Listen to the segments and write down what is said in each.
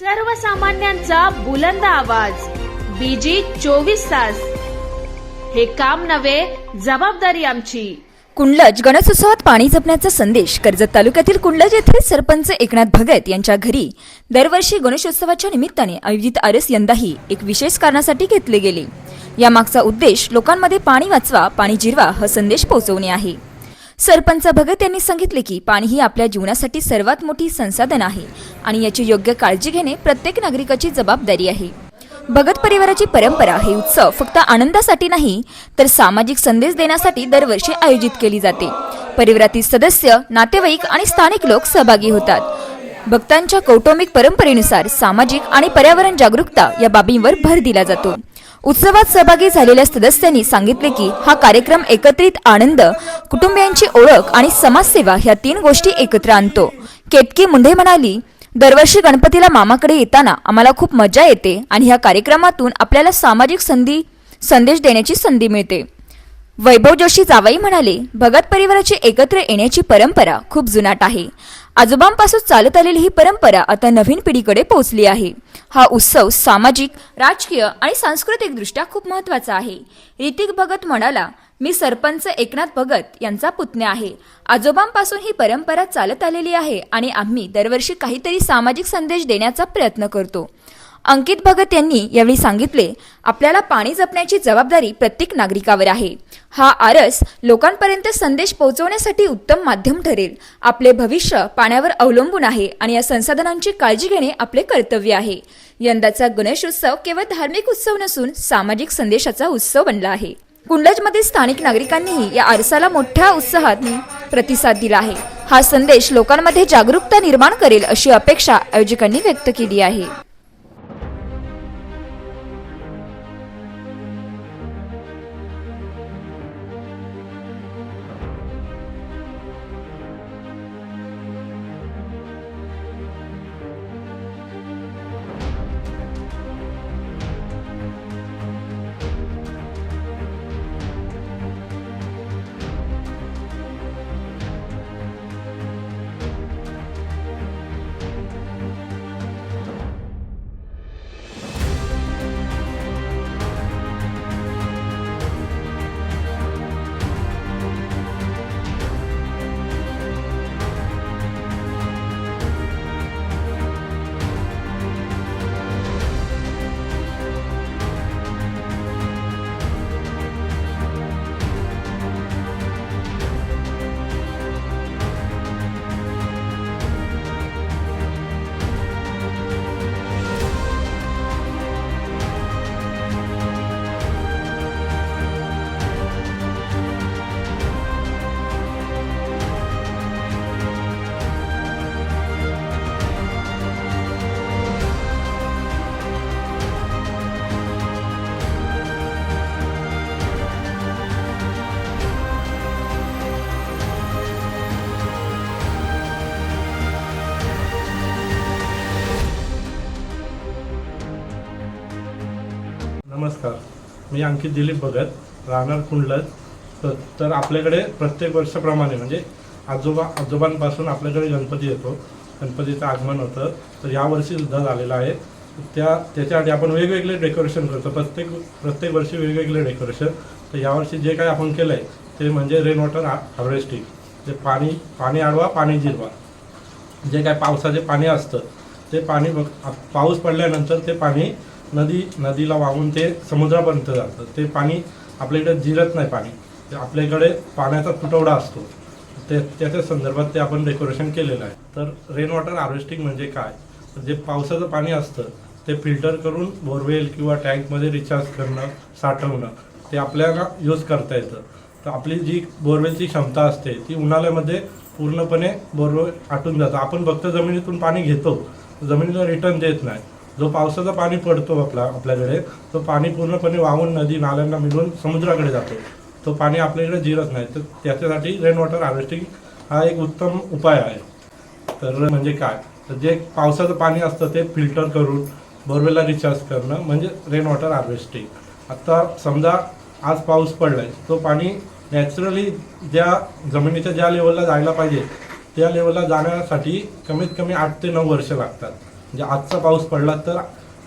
सर्वसामान्यांचा बुलंद आवाज. बीजी चोवीस तास. हे काम नव्हे जबाबदारी आमची. कुंडलज गणेशोत्सवात पाणी जपण्याचा संदेश. कर्जत तालुक्यातील कुंडलज येथील सरपंच एकनाथ भगत यांच्या घरी दरवर्षी गणेशोत्सवाच्या निमित्ताने आयोजित आरस यंदाही एक विशेष कारणासाठी घेतले गेले. यामागचा उद्देश लोकांमध्ये पाणी वाचवा पाणी जिरवा हा संदेश पोहोचवणे आहे. सरपंच भगत यांनी सांगितले की पाणी ही आपल्या जीवनासाठी सर्वात मोठी संसाधन आहे आणि याची योग्य काळजी घेणे प्रत्येक नागरिकाची जबाबदारी आहे. भगत परिवाराची परंपरा हे उत्सव फक्त आनंदासाठी नाही तर सामाजिक संदेश देण्यासाठी दरवर्षी आयोजित केली जाते. परिवारातील सदस्य नातेवाईक आणि स्थानिक लोक सहभागी होतात. भक्तांच्या कौटुंबिक परंपरेनुसार सामाजिक आणि पर्यावरण जागरूकता या बाबींवर भर दिला जातो. उत्सवात सहभागी झालेल्या सदस्यांनी सांगितले की हा कार्यक्रम एकत्रित आनंद कुटुंबियांची ओळख आणि समाजसेवा ह्या तीन गोष्टी एकत्र आणतो. केतकी मुंढे म्हणाली दरवर्षी गणपतीला मामाकडे येताना आम्हाला खूप मजा येते आणि ह्या कार्यक्रमातून आपल्याला सामाजिक संधी संदेश देण्याची संधी मिळते. वैभव जोशी जावाई म्हणाले भगत परिवाराची एकत्र येण्याची परंपरा खूप जुनाट आहे. आजोबांपासून चालत आलेली ही परंपरा आता नवीन पिढीकडे पोहोचली आहे. हा उत्सव सामाजिक राजकीय आणि सांस्कृतिक दृष्ट्या खूप महत्त्वाचा आहे. ऋतिक भगत म्हणाला मी सरपंच एकनाथ भगत यांचा पुतण्या आहे. आजोबांपासून ही परंपरा चालत आलेली आहे आणि आम्ही दरवर्षी काहीतरी सामाजिक संदेश देण्याचा प्रयत्न करतो. अंकित भगत यांनी यावेळी सांगितले आपल्याला पाणी जपण्याची जबाबदारी प्रत्येक नागरिकावर आहे. हा आरस लोकांपर्यंत संदेश पोहोचवण्यासाठी उत्तम माध्यम ठरेल. आपले भविष्य पाण्यावर अवलंबून आहे आणि या संसाधनांची काळजी घेणे आपले कर्तव्य आहे. यंदाचा गणेशोत्सव केवळ धार्मिक उत्सव नसून सामाजिक संदेशाचा उत्सव बनला आहे. कुंडजमधील स्थानिक नागरिकांनीही या आरसाला मोठ्या उत्साहात प्रतिसाद दिला आहे. हा संदेश लोकांमध्ये जागरूकता निर्माण करेल अशी अपेक्षा आयोजकांनी व्यक्त केली आहे. मी अंकित दिलीप भगत राहणार कुंडलत. तर- तर आपल्याकडे प्रत्येक वर्षाप्रमाणे म्हणजे आजोबा आजोबांपासून आपल्याकडे गणपती येतो. गणपतीचं आगमन होतं. तर यावर्षी सुद्धा झालेलं आहे. त्या त्याच्यासाठी आपण वेगवेगळे डेकोरेशन करतो. प्रत्येक प्रत्येक वर्षी वेगवेगळे डेकोरेशन. तर यावर्षी जे काय आपण केलं आहे ते म्हणजे रेन वॉटर हार्वेस्टिंग जे पाणी पाणी आडवा पाणी जिरवा. जे काय पावसाचे पाणी असतं ते पाणी बघ पाऊस पडल्यानंतर ते पाणी नदी नदीला वाहून ते समुद्रापर्यंत जातं. ते पाणी आपल्या इकडे जिरत नाही पाणी. ते आपल्याकडे पाण्याचा तुटवडा असतो. ते त्याच्या संदर्भात ते आपण डेकोरेशन केलेलं आहे. तर रेन वॉटर हार्वेस्टिंग म्हणजे काय? जे पावसाचं पाणी असतं ते फिल्टर करून बोरवेल किंवा टँकमध्ये रिचार्ज करणं साठवणं ते आपल्याला यूज करता येतं. तर आपली जी बोरवेलची क्षमता असते ती उन्हाळ्यामध्ये पूर्णपणे बोरवेल आटून जातं. आपण फक्त जमिनीतून पाणी घेतो. जमिनीला रिटर्न देत नाही. जो पावसाचं पाणी पडतो आपला आपल्याकडे तो पाणी पूर्णपणे वाहून नदी नाल्यांना मिळून समुद्राकडे जातो. तो पाणी आपल्याकडे जिरत नाही. तर त्याच्यासाठी रेन वॉटर हार्वेस्टिंग हा एक उत्तम उपाय आहे. तर म्हणजे काय? तर जे पावसाचं पाणी असतं ते फिल्टर करून बोरवेलला रिचार्ज करणं म्हणजे रेन वॉटर हार्वेस्टिंग आत्ता समजा आज पाऊस पडला आहे तो पाणी नॅचरली ज्या जमिनीच्या ज्या लेवलला जायला पाहिजे त्या लेवलला जाण्यासाठी कमीत कमी आठ ते नऊ वर्ष लागतात. म्हणजे आजचा पाऊस पडला तर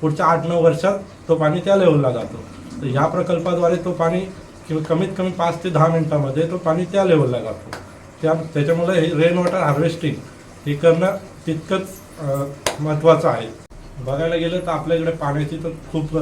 पुढच्या आठ नऊ वर्षात तो पाणी त्या लेवलला जातो. तर ह्या प्रकल्पाद्वारे तो पाणी किंवा कमीत कमी पाच ते दहा मिनिटामध्ये तो पाणी त्या लेवलला जातो. त्या त्याच्यामुळे हे रेन वॉटर हार्वेस्टिंग हे करणं तितकंच महत्त्वाचं आहे. बघायला गेलं तर आपल्याकडे पाण्याची तर खूप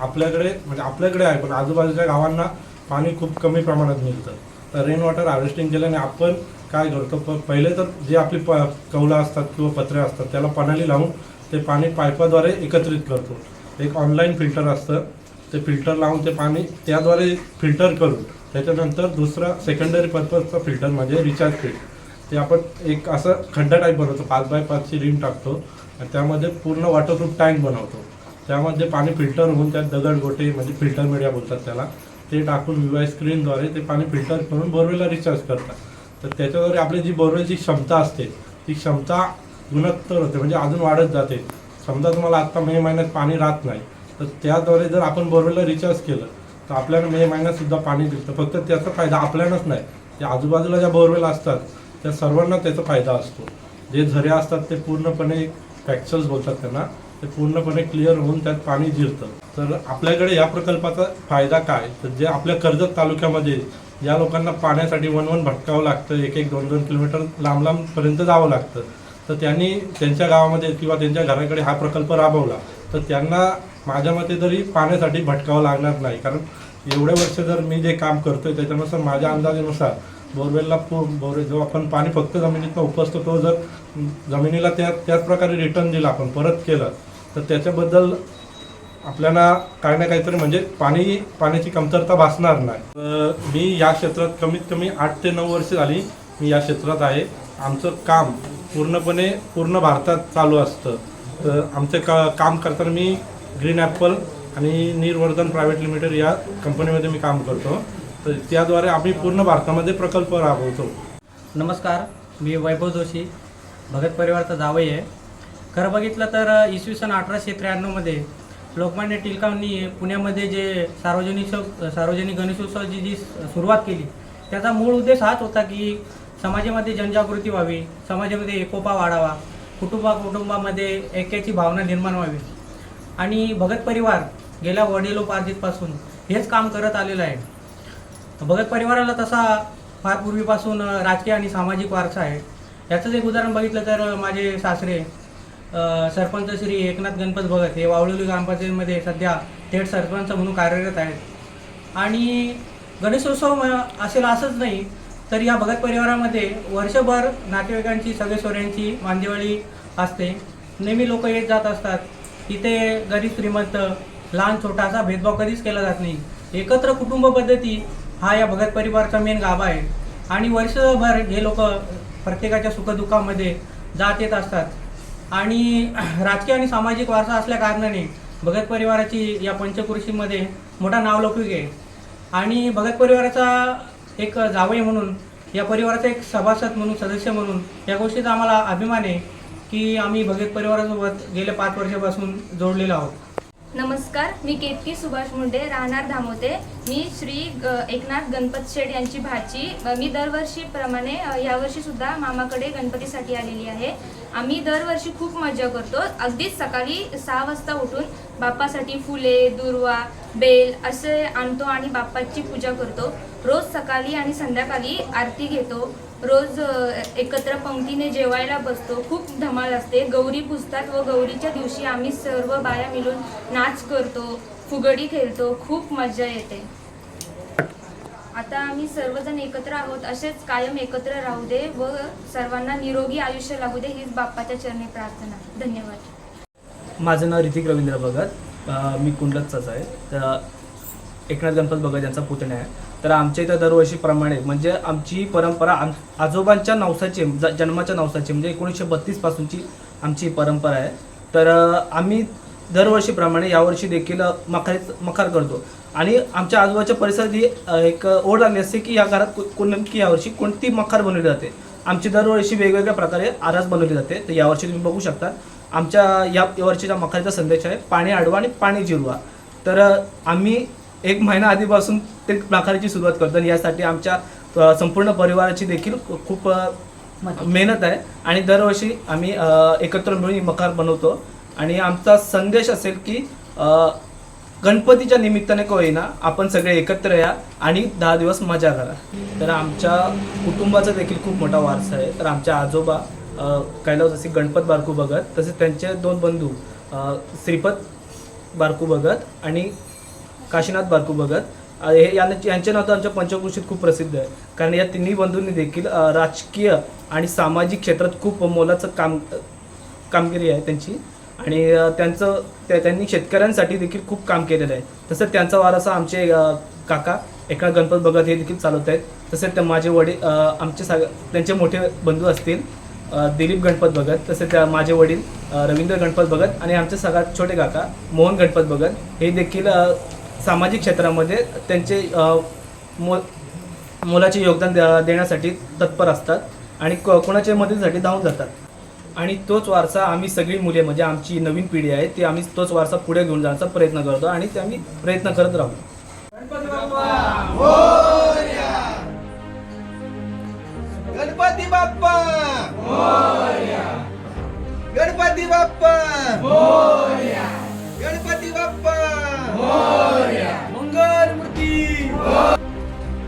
आपल्याकडे म्हणजे आपल्याकडे आहे पण आजूबाजूच्या गावांना पाणी खूप कमी प्रमाणात मिळतं. तर रेन वॉटर हार्वेस्टिंग केल्याने आपण काय करतो प पहिले तर जे आपली प कौलं असतात किंवा पत्रे असतात त्याला पणाली लावून ते पाणी पाईपाद्वारे एकत्रित करतो. एक ऑनलाईन फिल्टर असतं. ते फिल्टर लावून ते पाणी त्याद्वारे फिल्टर करून त्याच्यानंतर दुसरं सेकंडरी पर्पजचा फिल्टर म्हणजे रिचार्ज फिल्ट ते आपण एक असं खड्डा टाईप बनवतो पाच बाय पाचची रिम टाकतो आणि त्यामध्ये पूर्ण वॉटरप्रूफ टँक बनवतो. त्यामध्ये पाणी फिल्टर होऊन त्यात दगड गोटे म्हणजे फिल्टर मीडिया बोलतात त्याला ते टाकून व्ही आय स्क्रीनद्वारे ते पाणी फिल्टर करून बोरवेलला रिचार्ज करतात. तर त्याच्याद्वारे आपली जी बोरवेलची क्षमता असते ती क्षमता गुणोत्तर होते म्हणजे अजून वाढत जाते. समजा तुम्हाला आत्ता मे महिन्यात पाणी राहत नाही तर त्याद्वारे जर आपण बोरवेलला रिचार्ज केलं तर आपल्याला मे महिन्यात सुद्धा पाणी दिसतं फक्त त्याचा फायदा आपल्यालाच नाही. त्या आजूबाजूला ज्या बोरवेल असतात त्या सर्वांना त्याचा फायदा असतो. जे झरे असतात ते पूर्णपणे फॅक्चर्स बोलतात त्यांना. ते पूर्णपणे क्लिअर होऊन त्यात पाणी जिरतं तर आपल्याकडे या प्रकल्पाचा फायदा काय? तर जे आपल्या कर्जत तालुक्यामध्ये ज्या लोकांना पाण्यासाठी वन वन भटकावं लागतं एक एक दोन दोन किलोमीटर लांब लांबपर्यंत जावं लागतं. तर त्यांनी त्यांच्या गावामध्ये किंवा त्यांच्या घराकडे हा प्रकल्प राबवला. तर त्यांना माझ्या मते तरी पाण्यासाठी भटकावं लागणार नाही. कारण एवढे वर्ष जर मी जे काम करतोय त्याच्यानुसार माझ्या अंदाजेनुसार बोरवेलला पू बोरवेल जो आपण पाणी फक्त जमिनीतनं उपसतो तो जर जमिनीला त्या त्याच प्रकारे रिटर्न दिला आपण परत केलं तर त्याच्याबद्दल आपल्याला काही ना काहीतरी म्हणजे पाणी पाण्याची कमतरता भासणार नाही. तर मी या क्षेत्रात कमीत कमी आठ ते नऊ वर्ष झाली मी या क्षेत्रात आहे. आमचं काम पूर्णपणे पूर्ण भारतात चालू असतं. तर आमचे का काम करताना मी ग्रीन ॲपल आणि निर्वर्धन प्रायव्हेट लिमिटेड या कंपनीमध्ये मी काम करतो. तर त्याद्वारे आम्ही पूर्ण भारतामध्ये प्रकल्प राबवतो. नमस्कार मी वैभव जोशी भगत परिवारचा जावई आहे. खरं बघितलं तर इसवी सन अठराशे त्र्याण्णवमध्ये लोकमान्य टिळकांनी पुण्यामध्ये जे सार्वजनिक सार्वजनिक गणेशोत्सवाची जी सुरुवात केली त्याचा मूळ उद्देश हाच होता की समाजामध्ये जनजागृती व्हावी समाजामध्ये एकोपा वाढावा कुटुंबा कुटुंबामध्ये ऐक्याची भावना निर्माण व्हावी. आणि भगत परिवार गेल्या वडिलोपार्जितपासून हेच काम करत आलेलं आहे. भगत परिवाराला तसा फार पूर्वीपासून राजकीय आणि सामाजिक वारसा आहे. याचंच एक उदाहरण बघितलं तर माझे सासरे सरपंच श्री एकनाथ गणपत भगत हे वावळोली ग्रामपंचायतीमध्ये सध्या थेट सरपंच म्हणून कार्यरत आहेत. आणि गणेशोत्सव असेल असंच नाही तर या भगत परिवारामध्ये वर्षभर नातेवाईकांची सगळेसोऱ्यांची मांदिवळी असते. नेहमी लोक येत जात असतात. इथे गरीब श्रीमंत लहान छोटा असा भेदभाव कधीच केला जात नाही. एकत्र कुटुंब पद्धती हा या भगत परिवारचा मेन गाभा आहे. आणि वर्षभर हे लोक प्रत्येकाच्या सुखदुःखामध्ये जात येत असतात. आणि राजकीय आणि सामाजिक वारसा असल्या कारणाने भगत परिवाराची या पंचकृषीमध्ये मोठा नावलौकिक आहे. आणि भगत परिवाराचा एक जावई म्हणून या परिवाराचा एक सभासद म्हणून सदस्य म्हणून या गोष्टीचा आम्हाला अभिमान आहे की आम्ही भगत परिवारासोबत गेल्या पाच वर्षापासून जोडलेलो आहोत. नमस्कार मी केतकी सुभाष मुंडे राहणार धामोते मी श्री ग एकनाथ गणपत शेड यांची भाची. मी दरवर्षीप्रमाणे यावर्षी सुद्धा मामाकडे गणपतीसाठी आलेली आहे. आम्ही दरवर्षी खूप मजा करतो. अगदीच सकाळी सहा वाजता उठून बाप्पासाठी फुले दुर्वा बेल असे आणतो आणि बाप्पाची पूजा करतो. रोज सकाळी आणि संध्याकाळी आरती घेतो. रोज एकत्र पंक्तीने जेवायला बसतो. खूप धमाल असते. गौरी पुजतात व गौरीच्या दिवशी आम्ही सर्व बाया मिळून नाच करतो फुगडी खेळतो. खूप मजा येते. आता आम्ही सर्वजण एकत्र आहोत. असेच कायम एकत्र राहू दे व सर्वांना निरोगी आयुष्य लागू दे हीच बाप्पाच्या चरणी प्रार्थना. धन्यवाद. माझं नाव ऋतिक रवींद्र भगत. मी कुंडलचाच आहे. तर एकनाथ गणपत भगत यांचा पुतण्या आहे. तर आमच्या इथं दरवर्षीप्रमाणे म्हणजे आमची परंपरा आम आजोबांच्या नवसाची ज- जन्माच्या नवसाची म्हणजे एकोणीसशे बत्तीसपासूनची आमची परंपरा आहे. तर आम्ही दरवर्षीप्रमाणे यावर्षी देखील अ, मखार मखार करतो. आणि आमच्या आजूबाजूच्या परिसरात ही एक ओढ लागली असते की या घरात को- कोण नक्की यावर्षी कोणती मखार बनवली जाते. आमची दरवर्षी वेगवेगळ्या प्रकारे आरास बनवली जाते. तर यावर्षी तुम्ही बघू शकता आमच्या या वर्षीच्या मखारीचा संदेश आहे पाणी अडवा आणि पाणी जिरवा. तर आम्ही एक महिना आधीपासून ते मखारीची सुरुवात करतो आणि यासाठी आमच्या संपूर्ण परिवाराची देखील खूप मेहनत आहे. आणि दरवर्षी आम्ही एकत्र मिळून मखार बनवतो. आणि आमचा संदेश असेल की गणपतीच्या निमित्ताने का होईना आपण सगळे एकत्र या आणि दहा दिवस मजा करा. तर आमच्या कुटुंबाचा देखील खूप मोठा वारसा आहे. तर आमच्या आजोबा कैलास जसे गणपत बारकू भगत तसेच त्यांचे दोन बंधू अ, श्रीपत बारकू भगत आणि काशीनाथ बारकू भगत. हे यांचे यांचे नाव तर आमच्या पंचकृषीत खूप प्रसिद्ध आहे. कारण या तिन्ही बंधूंनी देखील राजकीय आणि सामाजिक क्षेत्रात खूप मोलाचं काम कामगिरी आहे त्यांची. आणि त्यांचं त्या- त्यांनी शेतकऱ्यांसाठी देखील खूप काम केलेलं आहे. तसंच त्यांचा वारसा आमचे काका एका गणपत भगत हे देखील चालवत आहेत. तसेच ते माझे वडील आमचे सग त्यांचे मोठे बंधू असतील दिलीप गणपत भगत. तसेच त्या माझे वडील रवींद्र गणपत भगत आणि आमचे सगळ्यात छोटे काका मोहन गणपत भगत. हे देखील सामाजिक क्षेत्रामध्ये त्यांचे मो मोलाचे योगदान देण्यासाठी तत्पर असतात आणि को- कोणाच्या मदतीसाठी धावून जातात. आणि तोच वारसा आम्ही सगळी मुले म्हणजे आमची नवीन पिढी आहे ती आम्ही तोच वारसा पुढे घेऊन जाण्याचा प्रयत्न करतो आणि ते आम्ही प्रयत्न करत राहू. गणपती बाप्पा! गणपती बाप्पा! मंगल मूर्ती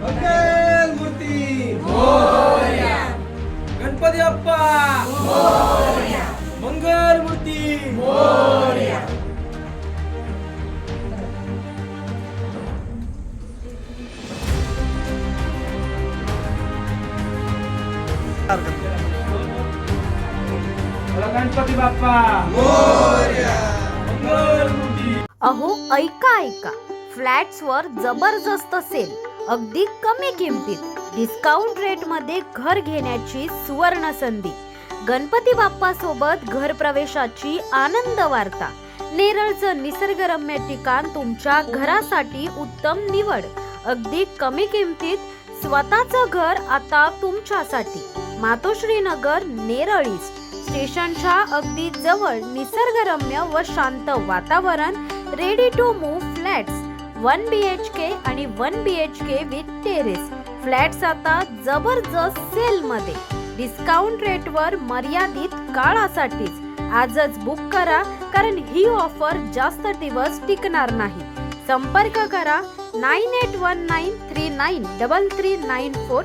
मंगल मूर्ती गणपती बाप्पा मंगल मूर्ती गणपती बाप्पा मंगल मूर्ती अहो ऐका ऐका. फ्लॅट्सवर जबरदस्त सेल अगदी कमी किमतीत. डिस्काउंट रेटमध्ये घर घेण्याची सुवर्ण संधी. गणपती बाप्पा सोबत घर प्रवेशाची आनंद वार्ता. नेरळचं निसर्गरम्य ठिकाण तुमच्या घरासाठी उत्तम निवड. अगदी कमी किमतीत स्वतःचं घर आता तुमच्यासाठी. मातोश्री नगर नेरळ ईस्ट स्टेशनच्या अगदी जवळ निसर्गरम्य व शांत वातावरण ready to move flats one B H K आणि one B H K with terrace flats आता जबरदस्त सेलमध्ये डिस्काउंट रेटवर मर्यादित काळासाठीच. आजच बुक करा कारण ही ऑफर जास्त दिवस टिकणार नाही. संपर्क करा nine eight one nine three nine double three nine four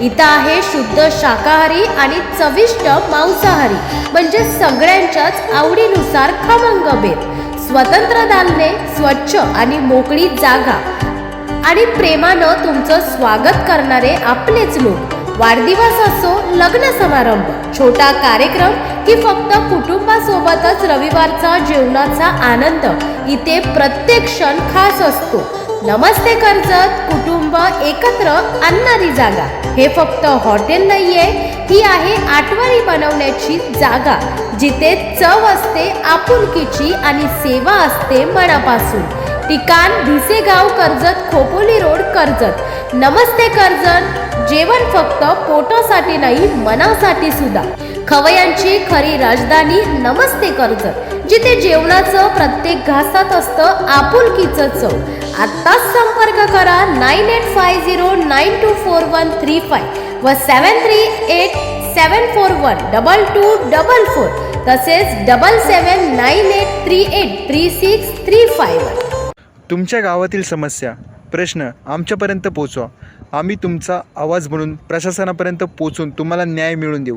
इथं आहे शुद्ध शाकाहारी आणि चविष्ट मांसाहारी. म्हणजे सगळ्यांच्याच आवडीनुसार खमंग बेत. स्वतंत्र दालने स्वच्छ आणि मोकळी जागा. आणि प्रेमानं तुमचं स्वागत करणारे आपलेच लोक. वाढदिवस असो लग्न समारंभ छोटा कार्यक्रम की फक्त कुटुंब कुटुंबासोबतच रविवारचा जेवणाचा आनंद. इथे प्रत्येक क्षण खास असतो. नमस्ते कर्जत कुटुंब एकत्र आणणारी जागा. हे फक्त हॉटेल नाहीये ही आहे आठवणी बनवण्याची जागा. जिथे चव असते आपुलकीची आणि सेवा असते मनापासून. ठिकाण भिसेगाव कर्जत खोपोली रोड कर्जत. नमस्ते कर्जत जेवण फक्त पोटासाठी नाही मनासाठी सुद्धा. खवयांची खरी राजधानी नमस्ते कर्जत जिथे जेवणाचं प्रत्येक घासात असतं आपुलकीचं चव. आत्ताच संपर्क करा nine eight five zero nine two four one three five व seven three eight seven four one double two double four तसेच double seven nine eight three eight three six three five तुमच्या गावातील समस्या प्रश्न आमच्यापर्यंत पोचवा. आम्ही तुमचा आवाज म्हणून प्रशासनापर्यंत पोचून तुम्हाला न्याय मिळवून देऊ.